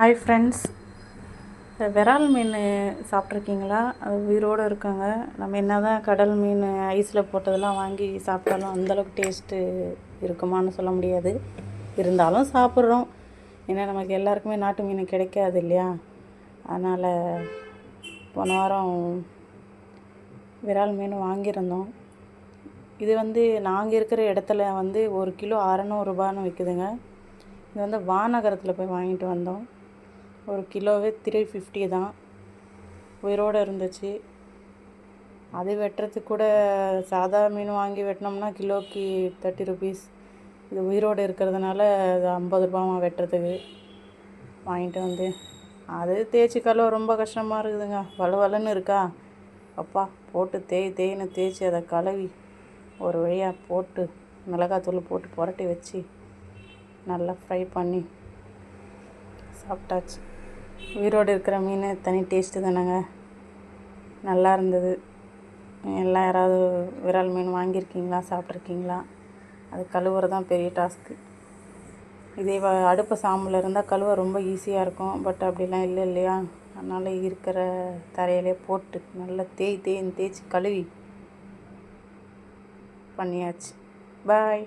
Hi friends விரால் மீன் சாப்பிட்ருக்கீங்களா? அது உயிரோடு இருக்காங்க. நம்ம என்ன தான் கடல் மீன் ஐஸில் போட்டதெல்லாம் வாங்கி சாப்பிட்டாலும் அந்தளவுக்கு டேஸ்ட்டு இருக்குமான்னு சொல்ல முடியாது. இருந்தாலும் சாப்பிட்றோம். ஏன்னா நமக்கு எல்லாருக்குமே நாட்டு மீன் கிடைக்காது இல்லையா? அதனால் போன வாரம் விரால் மீன் வாங்கியிருந்தோம். இது வந்து நாங்கள் இருக்கிற இடத்துல வந்து ஒரு கிலோ அறநூறுபான்னு விற்குதுங்க இது வந்து வானகரத்தில் போய் வாங்கிட்டு வந்தோம். ஒரு கிலோவே த்ரீ ஃபிஃப்டி தான். உயிரோடு இருந்துச்சு. அது வெட்டுறதுக்கு கூட சாதா மீன் வாங்கி வெட்டினோம்னா கிலோக்கு தேர்ட்டி ருபீஸ் இது உயிரோடு இருக்கிறதுனால அது ஐம்பது ரூபாமா வெட்டுறதுக்கு. வாங்கிட்டு வந்து. அது தேய்ச்சி கழுவ ரொம்ப கஷ்டமாக இருக்குதுங்க. வலுவலுன்னு இருக்கா? அப்பா போட்டு தேய் தேயின்னு தேய்ச்சி அதை கழுவி ஒரு வழியாக போட்டு மிளகாத்தூள் போட்டு புரட்டி வச்சு நல்லா ஃப்ரை பண்ணி சாப்பிட்டாச்சு. உயிரோடு இருக்கிற மீன் தனி டேஸ்ட்டு தானேங்க. நல்லா இருந்தது. எல்லாம் யாராவது விரால் மீன் வாங்கியிருக்கீங்களா சாப்பிட்ருக்கீங்களா? அது கழுவுறது தான் பெரிய டாஸ்க்கு இதே வ அடுப்பு சாம்பில் இருந்தால் கழுவ ரொம்ப ஈஸியாக இருக்கும். பட் அப்படிலாம் இல்லை இல்லையா? அதனால் இருக்கிற தரையிலே போட்டு நல்லா தேய் தேய்ன்னு தேய்ச்சி கழுவி பண்ணியாச்சு. பாய்